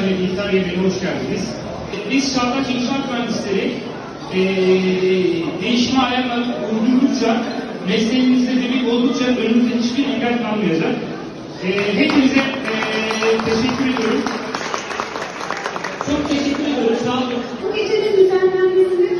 Haber İlter Yemeği'ne hoş geldiniz. E, biz Çağdaş İnşaat Mühendisleri e, değişime ayakları uydurdukça mesleğimizde demek oldukça önümüzde hiçbir engel kalmayacak. E, hepinize e, teşekkür ediyorum. Çok teşekkür ediyoruz. Sağ olun. Bu gecenin düzenlenmesinde